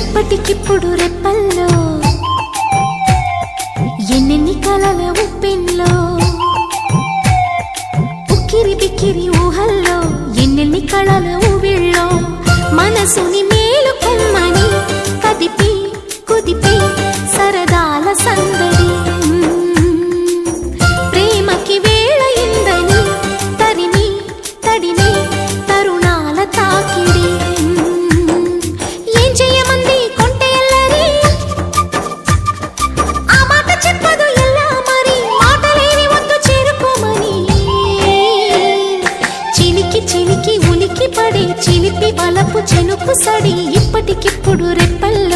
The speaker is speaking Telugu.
ఇప్పటికిప్పుడు రెప్పల్లో ఎన్నెన్ని కలల ఉప్పెన్లో ఉక్కిరి బిక్కిరి ఊహల్లో ఎన్నెన్ని కళల ఊవిళ్ళో మనసుని మేలు కొమ్మని కదిపి కుదిపి సరదాల సందడి. ప్రేమకి వేళ ఇందని తరిమి తడిమి తరుణాల తాకిడి. చినికి ఉనికి పడి చిలిపి వలపు చెనుకు సడి ఇప్పటికిప్పుడు రెప్పల్లో